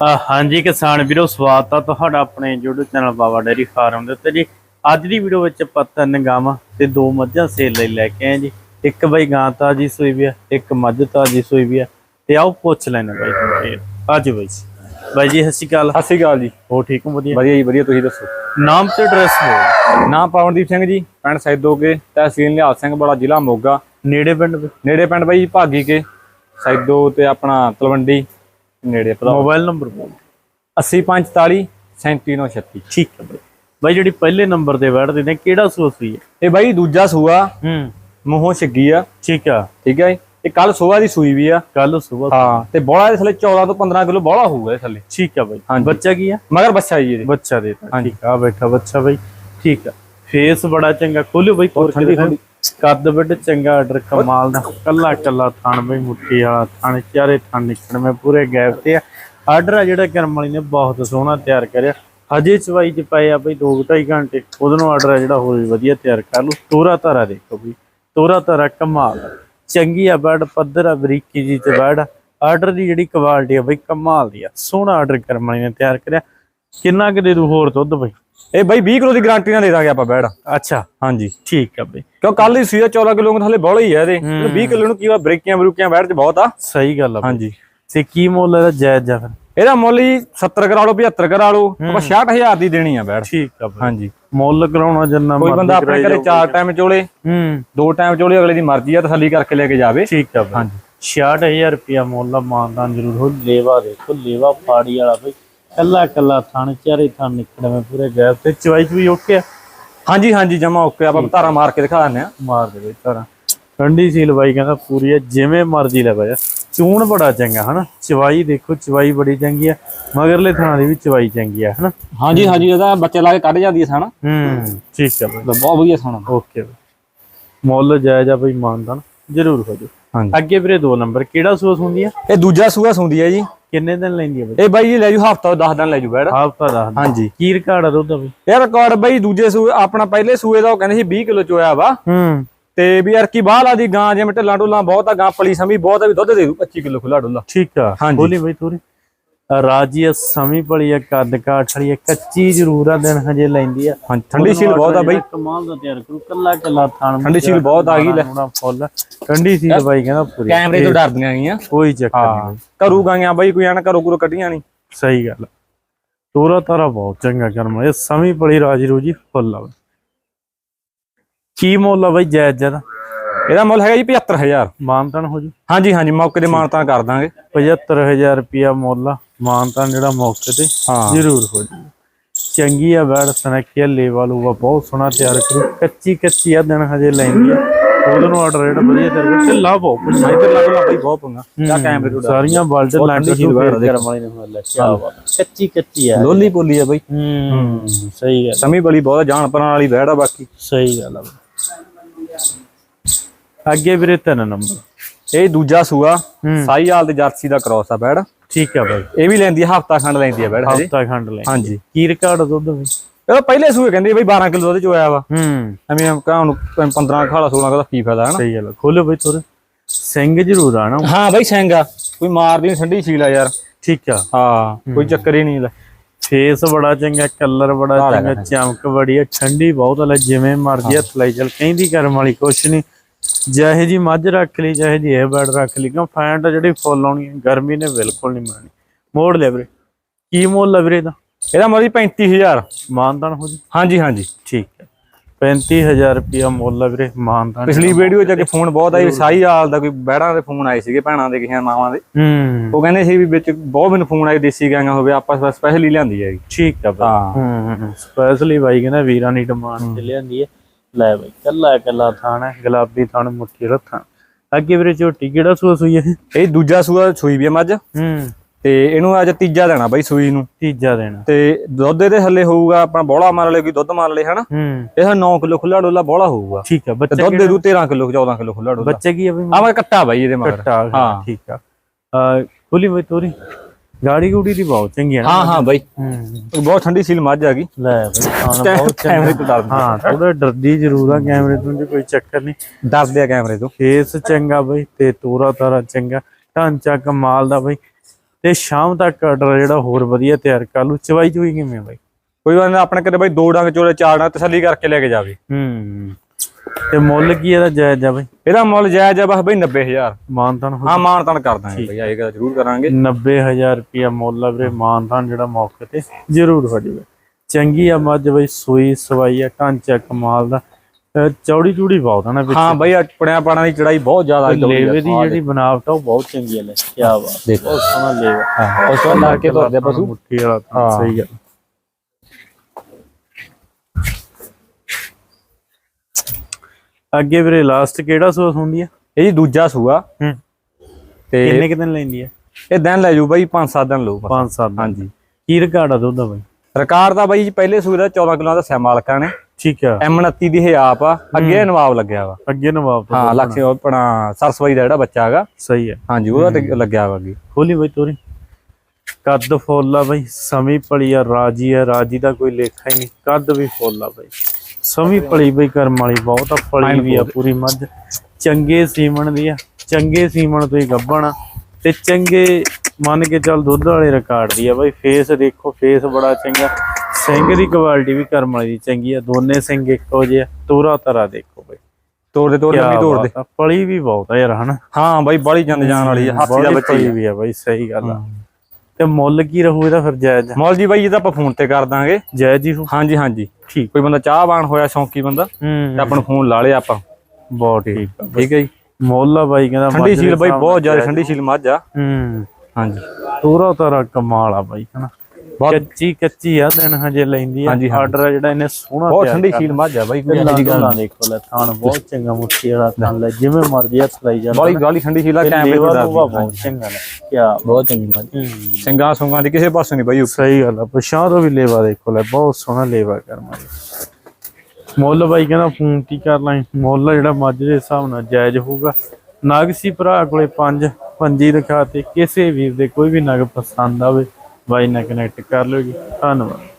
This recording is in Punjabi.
ਹਾਂਜੀ ਕਿਸਾਨ ਵੀਰੋ ਸਵਾਗਤ ਆ ਤੁਹਾਡਾ ਆਪਣੇ YouTube channel Baba dairy farm ਦੇ ਉੱਤੇ ਜੀ। ਅੱਜ ਦੀ ਵੀਡੀਓ ਵਿੱਚ ਆਪਾਂ ਤਿੰਨ ਗਾਵਾਂ ਤੇ ਦੋ ਮੱਝਾਂ ਸੇਲ ਲਈ ਲੈ ਕੇ ਆਏ ਜੀ। ਇੱਕ ਬਈ ਗਾਂ ਤਾਜੀ ਸੂਈ ਵੀ ਆ ਇੱਕ ਮੱਝ ਤਾਜੀ ਸੂਈ ਵੀ ਆ। ਤੇ ਆਓ ਪੁੱਛ ਲੈਣਾ ਬਾਈ। ਅੱਜ ਬਾਈ ਜੀ। ਬਾਈ ਜੀ ਸਤਿ ਸ਼੍ਰੀ ਅਕਾਲ। ਸਤਿ ਸ਼੍ਰੀ ਅਕਾਲ ਜੀ। ਹੋ ਠੀਕ ਹੋ? ਵਧੀਆ। ਵਧੀਆ ਜੀ ਵਧੀਆ। ਤੁਸੀਂ ਦੱਸੋ? ਨਾਮ ਤੇ ਐਡਰੈਸ ਹੋ ਨਾਮ ਪਵਨਦੀਪ ਸਿੰਘ ਜੀ ਪਿੰਡ ਸੈਦੋਗੇ ਤਹਿਸੀਲ ਨਿਹਾਲ ਸਿੰਘ ਬੜਾ ਜ਼ਿਲ੍ਹਾ ਮੋਗਾ। ਨੇੜੇ ਪਿੰਡ ਨੇੜੇ ਪਿੰਡ ਬਾਈ ਭਾਗੀ ਕੇ। ਸੈਦੋ ਤੇ ਆਪਣਾ ਤਲਵੰਡੀ। ਨੇੜੇ ਪਤਾ ਮੋਬਾਈਲ ਨੰਬਰ ਬੋਲ। 8044 37936 ਠੀਕ ਹੈ ਬਾਈ। ਬਾਈ ਜਿਹੜੀ ਪਹਿਲੇ ਨੰਬਰ ਤੇ ਬੈਠਦੇ ਨੇ ਕਿਹੜਾ ਸੂਆ ਸੂਈ ਹੈ? ਇਹ ਬਾਈ ਦੂਜਾ ਸੂਆ। ਹੂੰ। ਮੂੰਹੋਂ ਛਿੱਗੀ ਆ। ਠੀਕ ਆ। ਠੀਕ ਹੈ ਜੀ। ਇਹ ਕੱਲ ਸੂਆ ਦੀ ਸੂਈ ਵੀ ਆ। ਕੱਲ ਸਵੇਰ ਹਾਂ ਤੇ ਬੋਲਾ ਦੇ ਥੱਲੇ 14 ਤੋਂ 15 ਕਿਲੋ ਬੋਲਾ ਹੋਊਗਾ ਇਹ ਥੱਲੇ ਠੀਕ ਆ ਬਾਈ। ਹਾਂਜੀ। ਬੱਚਾ ਕੀ ਆ? ਮਗਰ ਬੱਚਾ ਜੀ ਇਹਦੇ। ਬੱਚਾ ਦੇਤਾ। ਹਾਂਜੀ। ਠੀਕ ਆ ਬੈਠਾ ਬੱਚਾ ਬਈ। ਠੀਕ ਆ। ਫੇਸ ਬੜਾ ਚੰਗਾ। ਖੋਲਿਓ ਬਈ ਕੇ ਠੰਡੀ ਦਿਖਾਓ। ਕੱਦ ਵੱਡ ਚੰਗਾ ਆਰਡਰ ਕਮਾਲ ਦਾ। ਕੱਲਾ ਕੱਲਾ ਥਣ ਬਈ ਮੁੱਠੀ ਵਾਲਾ ਥਣ, ਚਾਰੇ ਥਣ ਨਿਕਣ ਮੈਂ ਪੂਰੇ ਗੈਪ ਤੇ ਆ। ਆਰਡਰ ਆ ਜਿਹੜਾ ਕਰਮ ਵਾਲੀ ਨੇ ਬਹੁਤ ਸੋਹਣਾ ਤਿਆਰ ਕਰਿਆ। ਹਜੇ ਚਵਾਈ ਚ ਪਏ ਆ ਬਈ 2.5 ਘੰਟੇ, ਉਹਦੇ ਨੂੰ ਆਰਡਰ ਆ ਜਿਹੜਾ ਹੋਰ ਵੀ ਵਧੀਆ ਤਿਆਰ ਕਰ ਲਓ। ਤੋਰਾ ਤਾਰਾ ਦੇਖੋ ਬਈ, ਤੋਰਾ ਤਾਰਾ ਕਮਾਲ ਆ। ਚੰਗੀ ਆ ਬੈਡ ਪੱਧਰ ਆ, ਬਰੀਕੀ ਜੀ ਤੇ ਬੈਡ ਆਰਡਰ ਦੀ ਜਿਹੜੀ ਕੁਆਲਿਟੀ ਆ ਬਈ ਕਮਾਲ ਦੀ ਆ। ਸੋਹਣਾ ਆਰਡਰ ਕਰਮ ਵਾਲੀ ਨੇ ਤਿਆਰ ਕਰਿਆ। ਕਿੰਨਾ ਕੁ ਦੇ ਦੂ ਹੋਰ ਦੁੱਧ ਬਈ? ਇਹ ਬਾਈ 20 ਕਿਲੋ ਦੀ ਗਾਰੰਟੀ ਨਾਲ ਦੇ ਦਾਂਗੇ ਆਪਾਂ ਬੈੜ ਅੱਛਾ। ਹਾਂਜੀ। ਠੀਕ ਆ ਬਈ। ਕਿਉਂ ਕੱਲ ਸੂਈ ਆ 14 ਕਿਲੋ ਨੂੰ ਥੱਲੇ ਬੋਲਾ ਹੀ ਆ ਇਹਦੇ। 20 ਕਿਲੋ ਨੂੰ ਕੀ ਵਾ ਬ੍ਰੇਕੀਆਂ ਬਰੂਕੀਆਂ ਬੈੜ ਚ ਬਹੁਤ ਆ। ਸਹੀ ਗੱਲ ਆ। ਹਾਂਜੀ। ਤੇ ਕੀ ਮੁੱਲ ਇਹਦਾ ਜਾਇਜ਼ ਜਾ ਫਿਰ? ਇਹਦਾ ਮੁੱਲ ਜੀ 70 ਕਰਾ ਲਓ 75 ਕਰਾ ਲਓ। ਆਪਾਂ 66000 ਦੀ ਦੇਣੀ ਆ ਬੈੜ ਠੀਕ ਆ ਬਈ। ਹਾਂਜੀ। ਮੁੱਲ ਕਰਾਉਣਾ ਜਿੰਨਾ ਕੋਈ ਬੰਦਾ ਆਪਣੇ ਘਰੇ। ਚਾਰ ਟਾਈਮ ਚੋਲੇ ਹੂੰ। ਦੋ ਟਾਈਮ ਚੋਲੇ ਅਗਲੇ ਦੀ ਮਰਜ਼ੀ ਆ ਤਸੱਲੀ ਕਰਕੇ ਲੈ ਕੇ ਜਾਵੇ। ਠੀਕ ਆ ਬਈ। ਹਾਂਜੀ। 66000 ਰੁਪਿਆ ਮੁੱਲ ਆ, ਮਾਨਦਾਨ ਜ਼ਰੂਰ ਹੋ ਲੇਵਾ ਦੇਖੋ ਲੇਵਾ ਫਾੜੀ ਵਾਲਾ ਬਈ। ਕੱਲਾ ਕੱਲਾ ਥਣ ਚਾਰੇ ਥਣ ਨਿਕੜੇ ਮੈਂ ਪੂਰੇ ਗੈਪ ਤੇ ਚਵਾਈ ਚ ਵੀ ਓਕੇ ਆ? ਹਾਂਜੀ ਹਾਂਜੀ ਜਮਾ ਓਕੇ ਆਪਾਂ ਧਾਰਾ ਮਾਰ ਕੇ ਦਿਖਾ ਦਿੰਦੇ ਆ ਮਾਰ ਦੇ ਬਈ ਤਾਰਾ ਠੰਡੀ ਸੀਲ ਬਾਈ ਕਹਿੰਦਾ ਪੂਰੀ ਆ ਜਿਵੇਂ ਮਰਜ਼ੀ ਲੈ ਬਾਈ ਚੂਣ ਬੜਾ ਚੰਗਾ ਹਨਾ? ਚਵਾਈ ਦੇਖੋ ਚਵਾਈ ਬੜੀ ਚੰਗੀ ਆ। ਮਗਰਲੇ ਥਾਂ ਦੀ ਵੀ ਚਵਾਈ ਚੰਗੀ ਆ ਹਨਾ? ਹਾਂਜੀ ਹਾਂਜੀ ਇਹਦਾ ਬੱਚੇ ਲਾ ਕੇ ਕੱਢ ਜਾਂਦੀ ਹੈ ਸਾਣਾ ਹੂੰ ਠੀਕ ਆ ਬਈ। ਬਹੁਤ ਵਧੀਆ ਸਾਣਾ ਓਕੇ ਬਈ। ਮੁੱਲ ਜਾਇਜ਼ ਆ ਬਈ ਮਾਨਦਾਨ। ਜ਼ਰੂਰ ਹੋ ਹਾਂਜੀ। ਅੱਗੇ ਵੀਰੇ ਦੋ ਨੰਬਰ ਕਿਹੜਾ ਸੂਸ ਹੁੰਦੀ ਆ? ਇਹ ਦੂਜਾ ਸੂਆ ਸੁੰਦੀ ਹੈ ਜੀ। ਕਿੰਨੇ ਦਿਨ ਲੈਂਦੀ ਆ ਬਈ? ਇਹ ਬਾਈ ਜੀ ਲੈ ਜੂ ਹਫਤਾ 10 ਦਿਨ ਲੈ ਜੂ ਬੈੜ ਹਫ਼ਤਾ ਦਾ ਹਾਂਜੀ। ਕੀ ਰਿਕਾਰਡ ਆ ਦੁੱਧ ਦਾ ਬਈ? ਇਹ ਰਿਕਾਰਡ ਬਾਈ ਦੂਜੇ ਸੂਏ ਆਪਣਾ ਪਹਿਲੇ ਸੂਏ ਦਾ ਉਹ ਕਹਿੰਦੇ ਸੀ 20 ਕਿਲੋ ਚੋਇਆ ਵਾ। ਹੂੰ। ਤੇ ਵੀ ਯਾਰ ਕੀ ਬਾਹ ਲਾ ਦੀ ਗਾਂ ਜਿਵੇਂ ਢਿੱਲਾਂ ਢੁੱਲਾਂ ਬਹੁਤ ਆ ਗਾਂ ਪਲੀ ਸਮੀ ਬਹੁਤ ਆ ਵੀ ਦੁੱਧ ਦੇ ਦੂ 25 ਕਿਲੋ ਖੁੱਲਾ ਡੁੱਲਾ। ਠੀਕ ਆ। ਹਾਂਜੀ। ਬੋਲੀ ਬਈ ਤੋਰੀ ਰਾਜੀ ਸਮੀ ਪਲੀ ਆ ਕੱਦ ਕਾਠ ਵਾਲੀ ਆ ਕੱਚੀ ਜ਼ਰੂਰ ਆ ਦਿਨ ਹਜੇ ਲੈਂਦੀ ਆ। ਠੰਡੀ ਸੀਲ ਬਹੁਤ ਆ ਬਾਈ। ਕਮਾਲ ਦਾ ਤਿਆਰ ਕਰੂ ਕੱਲਾ ਕੱਲਾ ਥਾਣ ਠੰਡੀ ਸੀਲ ਬਹੁਤ ਆ ਗਈ ਲੈ। ਲੈ ਫੁੱਲ। ਠੰਡੀ ਸੀਲ ਬਾਈ ਕਹਿੰਦਾ ਪੂਰੀ। ਕੈਮਰੇ ਤੋਂ ਡਰਦੀਆਂ ਗਈਆਂ। ਕੋਈ ਚੱਕਰ ਨਹੀਂ ਘਰੂ ਗਾਈਆਂ ਬਾਈ ਕੋਈ ਆਣ ਘਰੋਂ ਘਰੋਂ ਕੱਢੀਆਂ ਨਹੀਂ ਸਹੀ ਗੱਲ। ਤੋਰਾ ਤਾਰਾ ਬਹੁਤ ਚੰਗਾ ਕਰਮ ਇਹ ਸਮੀ ਪਲੀ ਰਾਜੀ ਰੂਜੀ ਫੁੱਲ ਆ। ਕੀ ਮੁੱਲ ਆ ਬਈ ਜਾਇਜ਼ ਜਦਾ ਇਹਦਾ ਮੁੱਲ ਹੈਗਾ ਜੀ 75000 ਮਾਨਤਨ ਹੋ ਜੂ। ਹਾਂਜੀ ਹਾਂਜੀ ਮੌਕੇ ਤੇ ਮਾਨਤਾ ਕਰ ਦਾਂਗੇ। 75000 ਰੁਪਿਆ ਮੁੱਲ ਆ। ਮਾਨਤਨ ਜਿਹੜਾ ਮੌਕੇ ਤੇ ਹਾਂ। ਜ਼ਰੂਰ ਹੋ ਜੂ। ਚੰਗੀ ਆ ਬੈੜ ਸਨਕਿਆ ਲੇਵਲ ਹੋਊਗਾ ਬਹੁਤ ਸੋਹਣਾ ਤਿਆਰ ਕਰੂ। ਕੱਚੀ ਕੱਚੀ ਆ ਦਿਨ ਹਜੇ ਲੈਂਦੀ ਆ। ਉਹਦੇ ਨੂੰ ਆਰਡਰ ਜਿਹੜਾ ਵਧੀਆ ਕੋਲ ਢਿੱਲਾ ਬਹੁਤ ਇੱਧਰ ਲਾ ਬਾਈ ਬਹੁਤ ਪੰਗਾ ਜਾਂ ਕੈਮਰੇ ਤੋਂ ਸਾਰੀਆਂ ਬਲਟ ਲੰਡ ਸ਼ੀਲ ਚੀਜ਼ ਬੈਠ ਕਰਮ ਨੇ ਕਿਆ ਬਾਤ ਕੱਚੀ ਕੱਚੀ ਆ। ਲੋਲੀ ਪੋਲੀ ਆ ਬਾਈ। ਹੂੰ ਸਹੀ ਗੱਲ ਸਮੀ ਬਲੀ ਬਹੁਤ ਜਾਣ ਪਰਾਂ ਵਾਲੀ ਬੈੜ ਆ ਬਾਕੀ। ਸਹੀ ਗੱਲ ਆ। ਅੱਗੇ ਵੀਰੇ ਤਿੰਨ ਨੰਬਰ। ਇਹ ਦੂਜਾ ਸੂਆ ਹੂੰ। ਸਾਈਵਾਲ ਤੇ ਜਰਸੀ ਦਾ ਕ੍ਰਾਸ ਆ ਬੈੜ ਠੀਕ ਆ ਬਾਈ। ਇਹ ਵੀ ਲੈਂਦੀ ਆ ਹਫਤਾ ਖੰਡ ਲੈਂਦੀ ਆ ਬੈੜ ਹਜੇ। ਹਫਤਾ ਖੰਡ ਲੈ ਹਾਂਜੀ। ਕੀ ਰਿਕਾਰਡ ਦੁੱਧ ਵੀ। ਇਹ ਪਹਿਲੇ ਸੂਏ ਕਹਿੰਦੇ ਬਈ 12 ਕਿਲੋ ਦੁੱਧ ਚ ਹੋਇਆ ਵਾ। ਹੂੰ। ਐਵੇਂ ਕਹਾਂ ਨੂੰ 15 ਖਾਲਾ 16 ਦਾ ਕੀ ਫਾਇਦਾ ਹਨਾ? ਸਹੀ ਗੱਲ ਆ। ਖੋਲੋ ਬਈ ਤੋਰੇ ਸਿੰਘ ਜ਼ਰੂਰ ਆ ਨਾ ਹਾਂ ਬਈ ਸਿੰਗਾ ਕੋਈ ਮਾਰਦੀ ਨੀ ਠੰਡੀ ਆ ਯਾਰ। ਠੀਕ ਆ। ਹਾਂ ਕੋਈ ਚੱਕਰ ਹੀ ਨਹੀਂ ਲੈ। ਫੇਸ ਬੜਾ ਚੰਗਾ ਕਲਰ ਬੜਾ ਚੰਗਾ ਚਮਕ ਬੜੀ ਆ। ਠੰਡੀ ਬਹੁਤ ਆ ਲੈ ਜਿਵੇਂ ਮਰਜ਼ੀ ਹੱਥ ਲਾਈ ਚੱਲ। ਕਹਿੰਦੀ ਕਰਮ ਵਾਲੀ ਕੁਛ ਨਹੀਂ ਜਿਹੇ ਜੀ ਮੱਝ ਰੱਖ ਲਈ ਜਿਹੇ ਜੀ ਇਹ ਬੈਡ ਰੱਖ ਲਈ ਕਿਉਂ ਫੈਂਟ ਜਿਹੜੀ ਫੁੱਲ ਆਉਣੀ ਹੈ, ਗਰਮੀ ਨੇ ਬਿਲਕੁਲ ਨਹੀਂ ਮਾਰਨੀ ਮੋੜ ਲੈ ਵੀਰੇ। ਕੀ ਮੁੱਲ ਆ ਵੀਰੇ ਦਾ ਇਹਦਾ ਮੁੱਲ ਜੀ 35000 ਮਾਨਦਾਨ ਹੋ ਜੀ? ਹਾਂਜੀ ਹਾਂਜੀ ਠੀਕ ਹੈ। 35000 ਰੁਪਿਆ ਮੁੱਲ ਆ ਵੀਰੇ ਮਾਨਦਾਨ ਪਿਛਲੀ ਵੀਡੀਓ ਚ ਅੱਗੇ ਫੋਨ ਬਹੁਤ ਆਈ ਸਾਈਵਾਲ ਦਾ ਕੋਈ ਬੈੜਾਂ ਦੇ ਫੋਨ ਆਏ ਸੀਗੇ ਭੈਣਾਂ ਦੇ ਕਿਸੇ ਮਾਵਾਂ ਦੇ। ਹੂੰ। ਉਹ ਕਹਿੰਦੇ ਸੀ ਵੀ ਵਿੱਚ ਬਹੁਤ ਮੈਨੂੰ ਫੋਨ ਆਏ ਦੇਸੀ ਗਾਂਗਾ ਹੋਵੇ ਆਪਾਂ ਸਪੈਸ਼ਲ ਹੀ ਲਿਆਂਦੀ ਹੈਗੀ। ਠੀਕ ਆ ਹਾਂ। ਹੂੰ ਸਪੈਸ਼ਲੀ ਬਾਈ ਕਹਿੰਦਾ ਵੀਰਾਂ ਦੀ ਡਿਮਾਂਡ ਤੇ ਲਿਆਂਦੀ ਹੈ। ਲੈ ਬਾਈ ਕੱਲਾ ਕੱਲਾ ਥਾਣਾ ਗੁਲਾਬੀ ਥਾਣ ਮੁੱਠੀ ਰੱਥਾਂ ਅੱਗੇ ਵੀਰੇ ਝੋਟੀ ਕਿਹੜਾ ਸੂਆ ਸੂਈ ਹੈ? ਇਹ ਦੂਜਾ ਸੂਆ ਸੂਈ ਵੀ ਆ ਮੱਝ। ਹੂੰ। ਤੇ ਇਹਨੂੰ ਅੱਜ ਤੀਜਾ ਦੇਣਾ ਬਾਈ ਸੂਈ ਨੂੰ। ਤੀਜਾ ਦੇਣਾ। ਤੇ ਦੁੱਧ ਇਹਦੇ ਥੱਲੇ ਹੋਊਗਾ ਆਪਣਾ ਬੋਲਾ ਮਾਰ ਲੈ ਕੋਈ ਦੁੱਧ ਮਾਰ ਲੈ ਹਨਾ? ਹੂੰ। ਇਹ 9 ਕਿਲੋ ਖੁੱਲਾ ਡੋਲਾ ਬੋਲਾ ਹੋਊਗਾ। ਠੀਕ ਆ ਬੱਚਾ ਦੁੱਧ ਦੇ ਦੂ 13 ਕਿਲੋ 14 ਕਿਲੋ ਖੁੱਲਾ ਡੋਲਾ। ਬੱਚਾ ਕੀ ਆ ਬਈ? ਆਵਾ ਕੱਟਾ ਬਾਈ ਇਹਦੇ ਮਗਰ। ਹਾਂ। ਠੀਕ ਆ। ਆ ਖੁੱਲੀ ਬਈ ਤੋਰੀ। ਗਾੜੀ ਗੂੜੀ ਦੀ ਬਹੁਤ ਚੰਗੀ ਹੈ ਨਾ ਹਾਂ ਹਾਂ ਬਾਈ। ਬਹੁਤ ਠੰਡੀ ਸੀਲ ਮੱਝ ਆ ਗਈ। ਲੈ ਬਈ ਬਹੁਤ ਕੈਮਰੇ ਤੋਂ ਡਰਦੇ। ਹਾਂ ਥੋੜਾ ਡਰਦੀ ਜ਼ਰੂਰ ਆ ਕੈਮਰੇ ਤੋਂ ਜੀ ਕੋਈ ਚੱਕਰ ਨਹੀਂ। ਡਰਦੇ ਆ ਕੈਮਰੇ ਤੋਂ। ਫੇਸ ਚੰਗਾ ਬਈ ਤੇ ਤੋਰਾ ਤਾਰਾ ਚੰਗਾ ਢਾਂਚਾ ਕਮਾਲ ਦਾ ਬਈ। ਤੇ ਸ਼ਾਮ ਤੱਕ ਆਰਡਰ ਜਿਹੜਾ ਹੋਰ ਵਧੀਆ ਤਿਆਰ ਕਰ ਲੂ ਚਵਾਈ ਚੁਈ ਕਿਵੇਂ ਬਾਈ? ਕੋਈ ਵਾਰ ਆਪਣੇ ਘਰੇ ਬਾਈ ਦੋ ਡੰਗ ਚੋਲੇ ਚਾਰ ਡੰਗ ਤਸੱਲੀ ਕਰਕੇ ਲੈ ਕੇ ਜਾਵੇ। ਹੂੰ। ਤੇ ਮੁੱਲ ਕੀ ਇਹਦਾ ਜਾਇਜ਼ ਆ ਬਾਈ? ਇਹਦਾ ਮੁੱਲ ਜਾਇਜ਼ ਆ ਬਸ ਬਾਈ 90000 ਮਾਨਤਾਨ ਹੋ ਹਾਂ ਮਾਨ ਤਾਨ ਕਰ ਦਾਂਗੇ ਬਾਈ ਆਏਗਾ ਜ਼ਰੂਰ ਕਰਾਂਗੇ। 90000 ਰੁਪਿਆ ਮੁੱਲ ਆ ਵੀਰੇ ਮਾਨਤਾਨ ਜਿਹੜਾ ਮੌਕੇ ਤੇ ਜ਼ਰੂਰ ਹੋ ਜਾਵੇ। ਚੰਗੀ ਆ ਮੱਝ ਬਈ ਸੂਈ ਸਵਾਈ ਆ ਢਾਂਚਾ ਕਮਾਲ ਦਾ। ਚੌੜੀ ਚੂੜੀ ਬਹੁਤ ਆ ਨਾ ਵਿੱਚ। ਹਾਂ ਬਾਈ ਆਪਣਿਆਂ ਪਾਣਾ ਦੀ ਚੜਾਈ ਬਹੁਤ ਜ਼ਿਆਦਾ ਲੇਵੇ ਦੀ ਜਿਹੜੀ ਬਨਾਵਟ ਆ ਉਹ ਬਹੁਤ ਚੰਗੀ ਆ ਲੈ ਕੀ ਬਾਤ। ਦੇਖੋ। ਸੋਹਣਾ ਲੇਵਾ। ਹਾਂ ਉਸ ਤੋਂ ਲਾ ਕੇ ਤੁਰਦੇ ਪਸ਼ੂ। ਮੁੱਠੀ ਵਾਲਾ। ਸਹੀ ਗੱਲ। ਅੱਗੇ ਵੀਰੇ ਲਾਸਟ ਕਿਹੜਾ ਸੋਸ ਹੁੰਦੀ ਆ? ਇਹ ਜੀ ਦੂਜਾ ਸੂਆ। ਹੂੰ। ਤੇ ਕਿੰਨੇ ਕਿੰਨੇ ਲੈਂਦੀ ਆ? ਇਹ ਦਿਨ ਲੈ ਜੂ ਬਾਈ 5-7 ਦਿਨ ਲਊ ਬਸ। 5-7 ਹਾਂਜੀ। ਕੀ ਰਿਕਾਰਡ ਆ ਦੁੱਧ ਦਾ ਬਾਈ? ਰਿਕਾਰਡ ਦਾ ਬਾਈ ਜੀ ਪਹਿਲੇ ਸੂਏ ਦਾ 14 ਕਿਲੋ ਦਾ ਸਿਆ ਮਾਲਕਾਂ ਨੇ। ਠੀਕ ਆ। M29 ਦੀ ਇਹ ਆਪ ਆ। ਅੱਗੇ ਨਵਾਬ ਲੱਗਿਆ ਵਾ। ਅੱਗੇ ਨਵਾਬ ਤੋਂ ਹਾਂ ਲੱਖ ਆਪਣਾ। ਸਰਸਵਾਈ ਦਾ ਜਿਹੜਾ ਬੱਚਾ ਹੈਗਾ। ਸਹੀ ਹੈ ਹਾਂਜੀ ਉਹਦਾ ਤੇ ਲੱਗਿਆ ਵਾ ਅੱਗੇ। ਖੋਲੀ ਬਈ ਤੋਰੀ। ਕੱਦ ਫੁੱਲ ਆ ਬਈ। ਸਮੀ ਆ ਰਾਜੀ ਆ। ਰਾਜੀ ਦਾ ਕੋਈ ਲੇਖਾ ਹੀ ਨਹੀਂ। ਕੱਦ ਵੀ ਫੁੱਲ ਆ ਬਈ। ਸਮੀ ਪਲੀ ਬਈ ਕਰਮ ਵਾਲੀ ਬਹੁਤ ਆ ਪਲੀ ਵੀ ਆ ਪੂਰੀ ਮੱਝ। ਚੰਗੇ ਸੀਮਣ ਦੀ ਆ ਚੰਗੇ ਸੀਮਣ ਤੋਂ ਹੀ ਗੱਭਣ ਤੇ ਚੰਗੇ ਮੰਨ ਕੇ ਚੱਲ ਦੁੱਧ ਵਾਲੇ ਰਿਕਾਰਡ ਦੀ ਆ ਬਈ ਫੇਸ ਦੇਖੋ ਫੇਸ ਬੜਾ ਚੰਗਾ। ਸਿੰਘ ਦੀ ਕੁਆਲਿਟੀ ਵੀ ਕਰਮ ਵਾਲੀ ਦੀ ਚੰਗੀ ਆ ਦੋਨੇ ਸਿੰਘ ਇੱਕੋ ਜਿਹੇ ਆ ਤੋਰਾ ਤਰਾ ਦੇਖੋ ਬਈ। ਤੋੜ ਦੇ ਤੋੜ ਕਿਆ ਲੰਮੀ ਦੇ ਆ, ਪਲੀ ਵੀ ਬਹੁਤ ਆ ਯਾਰ ਹਨਾ? ਹਾਂ ਬਾਈ ਬਾਲੀ ਜੰਦ ਜਾਣ ਵਾਲੀ ਆ ਹਾਥੀ ਦਾ ਬੜੀ ਬੱਚਾ। ਵੀ ਆ ਬਾਈ ਸਹੀ ਗੱਲ ਆ। ਤੇ ਮੁੱਲ ਕੀ ਰਹੂ ਇਹਦਾ ਫਿਰ ਜਾਇਜ਼? ਮੌਲ ਜੀ ਬਾਈ ਇਹਦਾ ਆਪਾਂ ਫੋਨ ਤੇ ਕਰ ਦਾਂਗੇ। ਜਾਇਜ਼ ਹੋ ਹਾਂਜੀ ਹਾਂਜੀ। ਠੀਕ ਕੋਈ ਬੰਦਾ ਚਾਹਵਾਨ ਹੋਇਆ ਸ਼ੌਂਕੀ ਬੰਦਾ ਤੇ ਆਪਾਂ ਨੂੰ ਫੋਨ ਲਾ ਲਿਆ ਆਪਾਂ। ਬਹੁਤ ਠੀਕ ਠੀਕ ਹੈ ਜੀ। ਮੁੱਲ ਆ ਬਾਈ ਕਹਿੰਦਾ ਠੰਡੀ ਸੀਲ ਬਾਈ ਬਹੁਤ ਜ਼ਿਆਦਾ ਠੰਡੀ ਸੀਲ ਮੱਝ ਆ। ਹੂੰ। ਹਾਂਜੀ। ਤੋਰਾ ਤਾਰਾ ਕਮਾਲ ਆ ਬਾਈ ਹਨਾ? ਕੱਚੀ ਕੱਚੀ ਆ ਦਿਨ ਹਜੇ ਲੈਂਦੀ ਆ। ਆਰਡਰ ਜਿਹੜਾ ਇਹਨੇ ਸੋਹਣਾ ਬਹੁਤ ਠੰਡੀ ਸੀਲ ਮੱਝ ਆ ਬਾਈ ਕੋਈ ਗੱਲਾਂ ਇਹੋ ਜਿਹੀ ਗੱਲ ਦੇਖੋ ਲੈ ਥਾਣ ਬਹੁਤ ਚੰਗਾ ਮੁੱਠੀ ਵਾਲਾ ਥਾਣ ਲੈ ਜਿਵੇਂ ਮਰਜ਼ੀ ਹੱਥ ਲਾਈ ਜਾਂਦਾ। ਬਾਲੀ ਗਾਲੀ ਠੰਡੀ ਸੀਲ ਆ ਕੈਮਰੇ ਤੋਂ ਡਰਦੀ ਬਹੁਤ ਚੰਗਾ ਲੈ ਕਿਆ ਬਹੁਤ ਚੰਗੀ ਮੱਝ। ਸਿੰਘਾਂ ਸੁੰਗਾਂ ਦੀ ਕਿਸੇ ਪਾਸੇ ਨਹੀਂ ਬਾਈ। ਸਹੀ ਗੱਲ ਆ ਪਛਾਣ ਤੋਂ ਵੀ ਲੇਵਾ ਦੇਖੋ ਲੈ ਬਹੁਤ ਸੋਹਣਾ ਲੇਵਾ ਕਰਮਾ ਮੁੱਲ ਬਾਈ ਕਹਿੰਦਾ ਫੋਨ ਕੀ ਕਰ ਲਾਂ ਮੁੱਲ ਜਿਹੜਾ ਮੱਝ ਦੇ ਹਿਸਾਬ ਨਾਲ ਜਾਇਜ਼ ਹੋਊਗਾ। ਨਗ ਸੀ ਭਰਾ ਕੋਲੇ ਪੰਜ ਪੰਜੀ ਦਿਖਾਤੇ ਕਿਸੇ ਵੀਰ ਦੇ ਕੋਈ ਵੀ ਨਗ ਪਸੰਦ ਆਵੇ। ਬਾਈ ਨਾਲ ਕਨੈਕਟ ਕਰ ਲਿਓ ਜੀ। ਧੰਨਵਾਦ।